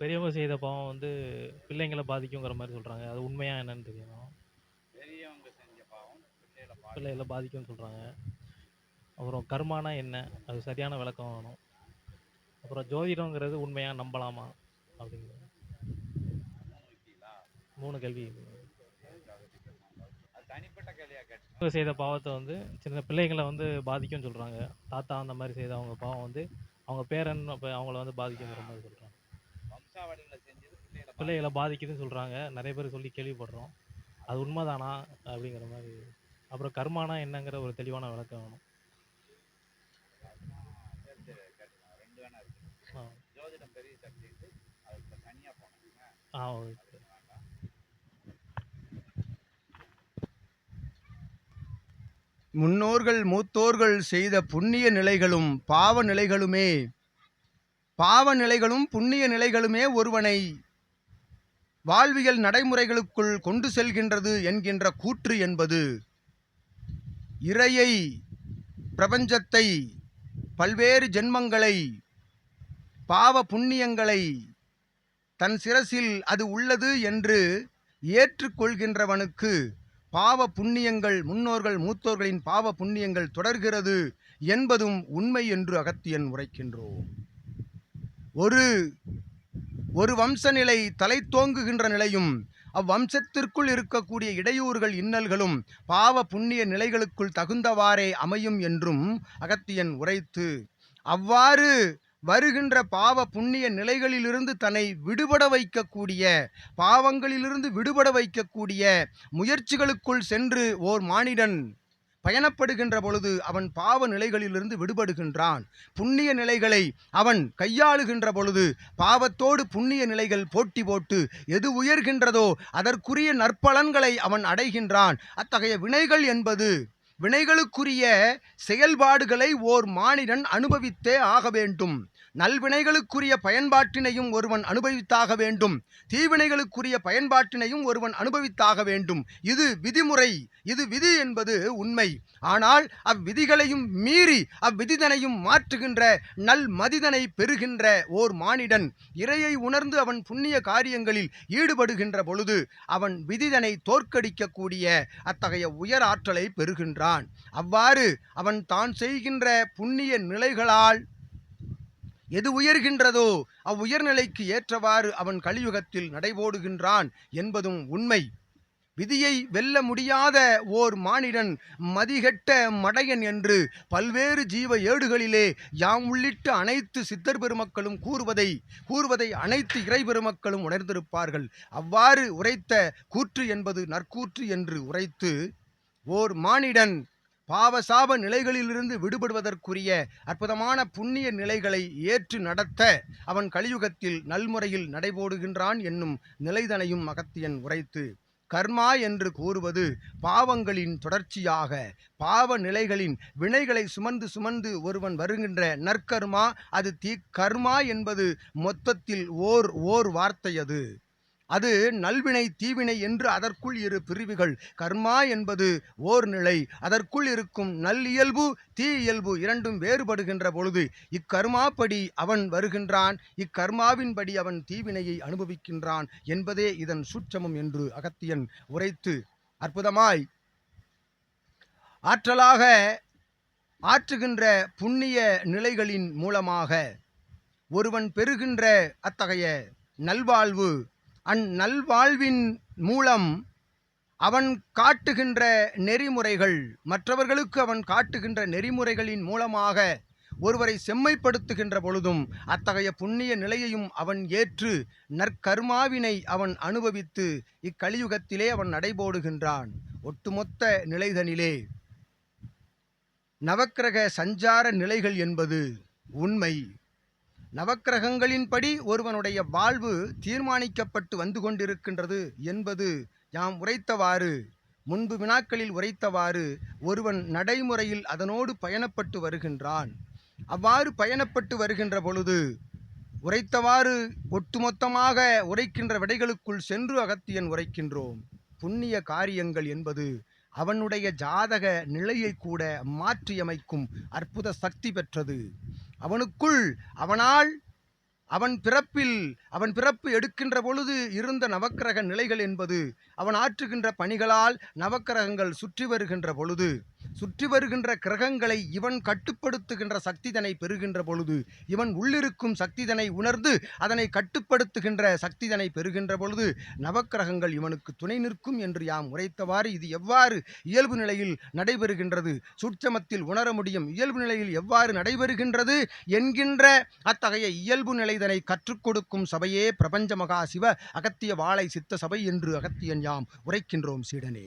பெரியவங்க செய்த பாவம் வந்து பிள்ளைங்கள பாதிக்குங்கிற மாரி சொல்றாங்க. அது உண்மையா என்னன்னு தெரியணும். பெரியவங்க செஞ்ச பாவம் பிள்ளைகள பாதிக்கும். பிள்ளைகள பாதிக்கும்னு சொல்றாங்க. அப்புறம் கர்மானா என்ன? அது சரியான விளக்கம் வேணும். அப்புறம் ஜோதிடம்ங்கிறது உண்மையா நம்பலாமா? அப்படிங்கிறது. 3 விட்டீங்களா? 3 கேள்வி. அது தனிப்பட்ட கேள்வியா கேட்டீங்க. பெரியவங்க செய்த பாவத்த வந்து சின்ன பிள்ளைங்கள வந்து பாதிக்கும்னு சொல்றாங்க. தாத்தா அந்த மாரி செய்த அவங்க பாவம் வந்து அவங்க பேரன் அப்ப அவங்கள வந்து பாதிக்குங்கிற மாரி சொல்றாங்க. பிள்ளைகளை பாதிக்குதுன்னு சொல்கிறாங்க நிறைய பேர் சொல்லி கேள்விப்படுறோம். அது உண்மைதானா அப்படிங்கிற மாதிரி அப்புறம் கர்மானா என்னங்கிற ஒரு தெளிவான விளக்கம் வேணும். ஆ. ஓகே. முன்னோர்கள் மூத்தோர்கள் செய்த புண்ணிய நிலைகளும் பாவ நிலைகளுமே பாவ நிலைகளும் புண்ணிய நிலைகளுமே ஒருவனை வாழ்வியல் நடைமுறைகளுக்குள் கொண்டு செல்கின்றது என்கின்ற கூற்று என்பது இறையை பிரபஞ்சத்தை பல்வேறு ஜென்மங்களை பாவ புண்ணியங்களை தன் சிரசில் அது உள்ளது என்று ஏற்றுக்கொள்கின்றவனுக்கு பாவ புண்ணியங்கள் முன்னோர்கள் மூத்தோர்களின் பாவ புண்ணியங்கள் தொடர்கிறது என்பதும் உண்மை என்று அகத்தியன் உரைக்கின்றோம். ஒரு ஒரு வம்சநிலை தலை தோங்குகின்ற நிலையும் அவ்வம்சத்திற்குள் இருக்கக்கூடிய இடையூறுகள் இன்னல்களும் பாவ புண்ணிய நிலைகளுக்குள் தகுந்தவாறே அமையும் என்றும் அகத்தியன் உரைத்து அவ்வாறு வருகின்ற பாவ புண்ணிய நிலைகளிலிருந்து தன்னை விடுபட வைக்கக்கூடிய பாவங்களிலிருந்து விடுபட வைக்கக்கூடிய முயற்சிகளுக்குள் சென்று ஓர் மானிடன் பயணப்படுகின்ற பொழுது அவன் பாவ நிலைகளிலிருந்து விடுபடுகின்றான். புண்ணிய நிலைகளை அவன் கையாளுகின்ற பொழுது பாவத்தோடு புண்ணிய நிலைகள் போட்டி போட்டு எது உயர்கின்றதோ அதற்குரிய நற்பலன்களை அவன் அடைகின்றான். அத்தகைய வினைகள் என்பது வினைகளுக்குரிய செயல்பாடுகளை ஓர் மானிடன் அனுபவித்தே ஆக வேண்டும். நல்வினைகளுக்குரிய பயன்பாட்டினையும் ஒருவன் அனுபவித்தாக வேண்டும். தீவினைகளுக்குரிய பயன்பாட்டினையும் ஒருவன் அனுபவித்தாக வேண்டும். இது விதிமுறை. இது விதி என்பது உண்மை. ஆனால் அவ்விதிகளையும் மீறி அவ்விதிதனையும் மாற்றுகின்ற நல் மதிதனை பெறுகின்ற ஓர் மானிடன் இறையை உணர்ந்து அவன் புண்ணிய காரியங்களில் ஈடுபடுகின்ற பொழுது அவன் விதிதனை தோற்கடிக்கக்கூடிய அத்தகைய உயர் ஆற்றலை பெறுகின்றான். அவ்வாறு அவன் தான் செய்கின்ற புண்ணிய நிலைகளால் எது உயர்கின்றதோ அவ்வுயர்நிலைக்கு ஏற்றவாறு அவன் கலியுகத்தில் நடைபோடுகின்றான் என்பதும் உண்மை. விதியை வெல்ல முடியாத ஓர் மானிடன் மதிகெட்ட மடையன் என்று பல்வேறு ஜீவ ஏடுகளிலே யாம் உள்ளிட்ட அனைத்து சித்தர் பெருமக்களும் கூறுவதை கூறுவதை அனைத்து இறை பெருமக்களும் உணர்ந்திருப்பார்கள். அவ்வாறு உரைத்த கூற்று என்பது நற்கூற்று என்று உரைத்து ஓர் மானிடன் பாவசாப நிலைகளிலிருந்து விடுபடுவதற்குரிய அற்புதமான புண்ணிய நிலைகளை ஏற்று நடத்த அவன் கலியுகத்தில் நல்முறையில் நடைபோடுகின்றான் என்னும் நிலைதனையும் அகத்தியன் உரைத்து கர்மா என்று கூறுவது பாவங்களின் தொடர்ச்சியாக பாவ நிலைகளின் வினைகளை சுமந்து சுமந்து ஒருவன் வருகின்ற நற்கர்மா அது தீ கர்மா என்பது மொத்தத்தில் ஓர் ஓர் வார்த்தை அது. அது நல்வினை தீவினை என்று அதற்குள் இரு பிரிவுகள். கர்மா என்பது ஓர் நிலை அதற்குள் இருக்கும் நல்லியல்பு தீ இயல்பு இரண்டும் வேறுபடுகின்ற பொழுது இக்கர்மாப்படி அவன் வருகின்றான் இக்கர்மாவின்படி அவன் தீவினையை அனுபவிக்கின்றான் என்பதே இதன் சூட்சமம் என்று அகத்தியன் உரைத்து அற்புதமாய் ஆற்றலாக ஆற்றுகின்ற புண்ணிய நிலைகளின் மூலமாக ஒருவன் பெறுகின்ற அத்தகைய நல்வாழ்வு அந்நல்வாழ்வின் மூலம் அவன் காட்டுகின்ற நெறிமுறைகள் மற்றவர்களுக்கு அவன் காட்டுகின்ற நெறிமுறைகளின் மூலமாக ஒருவரை செம்மைப்படுத்துகின்ற பொழுதும் அத்தகைய புண்ணிய நிலையையும் அவன் ஏற்று நற்கர்மாவினை அவன் அனுபவித்து இக்கலியுகத்திலே அவன் நடைபோடுகின்றான். ஒட்டுமொத்த நிலைதனிலே நவக்கிரக சஞ்சார நிலைகள் என்பது உண்மை. நவக்கிரகங்களின்படி ஒருவனுடைய வாழ்வு தீர்மானிக்கப்பட்டு வந்து கொண்டிருக்கின்றது என்பது யாம் உரைத்தவாறு முன்பு வினாக்களில் உரைத்தவாறு ஒருவன் நடைமுறையில் அதனோடு பயணப்பட்டு வருகின்றான். அவ்வாறு பயணப்பட்டு வருகின்ற பொழுது உரைத்தவாறு ஒட்டுமொத்தமாக உரைக்கின்ற விடைகளுக்குள் சென்று அகத்தியன் உரைக்கின்றோம். புண்ணிய காரியங்கள் என்பது அவனுடைய ஜாதக நிலையை கூட மாற்றியமைக்கும் அற்புத சக்தி பெற்றது. அவனுக்குள் அவனால் அவன் பிறப்பில் அவன் பிறப்பு எடுக்கின்ற பொழுது இருந்த நவக்கிரக நிலைகள் என்பது அவன் ஆற்றுகின்ற பணிகளால் நவக்கிரகங்கள் சுற்றி வருகின்ற பொழுது சுற்றி வருகின்ற கிரகங்களை இவன் கட்டுப்படுத்துகின்ற சக்திதனை பெறுகின்ற பொழுது இவன் உள்ளிருக்கும் சக்திதனை உணர்ந்து அதனை கட்டுப்படுத்துகின்ற சக்திதனை பெறுகின்ற பொழுது நவக்கிரகங்கள் இவனுக்கு துணை நிற்கும் என்று யாம் உரைத்தவாறு இது எவ்வாறு இயல்பு நிலையில் நடைபெறுகின்றது? சுட்சமத்தில் உணர முடியும் இயல்பு நிலையில் எவ்வாறு நடைபெறுகின்றது? என்கின்ற அத்தகைய இயல்பு நிலை இதனை கற்றுக் கொடுக்கும் சபையே பிரபஞ்ச மகா சிவ அகத்திய வாழை சித்த சபை என்று அகத்தியன் யாம் உரைக்கின்றோம் சீடனே.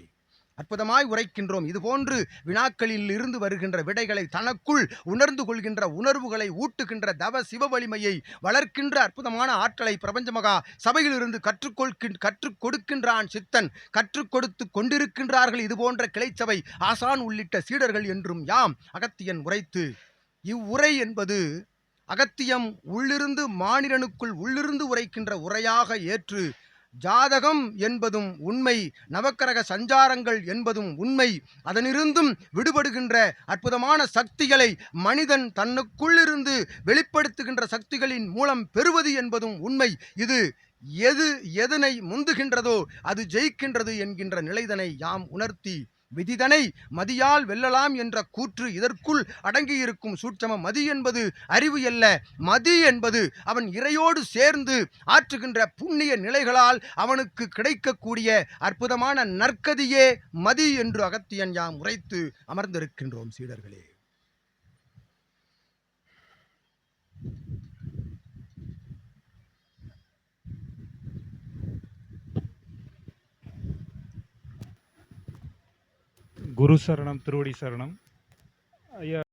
அற்புதமாய் உரைக்கின்றோம். இதுபோன்று வினாக்களில் இருந்து வருகின்ற விடைகளை தனக்குள் உணர்ந்து கொள்கின்ற உணர்வுகளை ஊட்டுகின்ற தவ சிவ வலிமையை வளர்க்கின்ற அற்புதமான ஆற்றலை பிரபஞ்சமகா சபையிலிருந்து கற்றுக்கொள்கின் கற்றுக் கொடுக்கின்றான் சித்தன். கற்றுக் கொடுத்து கொண்டிருக்கின்றார்கள் இதுபோன்ற கிளைச்சபை ஆசான் உள்ளிட்ட சீடர்கள் என்றும் யாம் அகத்தியன் உரைத்து இவ்வுரை என்பது அகத்தியம் உள்ளிருந்து மானிடனுக்குள் உள்ளிருந்து உரைக்கின்ற உரையாக ஏற்று ஜாதகம் என்பதும் உண்மை நவக்கிரக சஞ்சாரங்கள் என்பதும் உண்மை அதனிருந்தும் விடுபடுகின்ற அற்புதமான சக்திகளை மனிதன் தன்னுக்குள்ளிருந்து வெளிப்படுத்துகின்ற சக்திகளின் மூலம் பெறுவது என்பதும் உண்மை. இது எது எதனை முந்துகின்றதோ அது ஜெயிக்கின்றது என்கின்ற நிலைதனை யாம் உணர்த்தி விதிதனை மதியால் வெல்லலாம் என்ற கூற்று இதற்குள் அடங்கியிருக்கும் சூட்சம மதி என்பது அறிவு அல்ல. மதி என்பது அவன் இறையோடு சேர்ந்து ஆற்றுகின்ற புண்ணிய நிலைகளால் அவனுக்கு கிடைக்கக்கூடிய அற்புதமான நற்கதியே மதி என்று அகத்தியன் யாம் உரைத்து அமர்ந்திருக்கின்றோம் சீடர்களே. குரு சரணம் திருவடி சரணம். ஐயா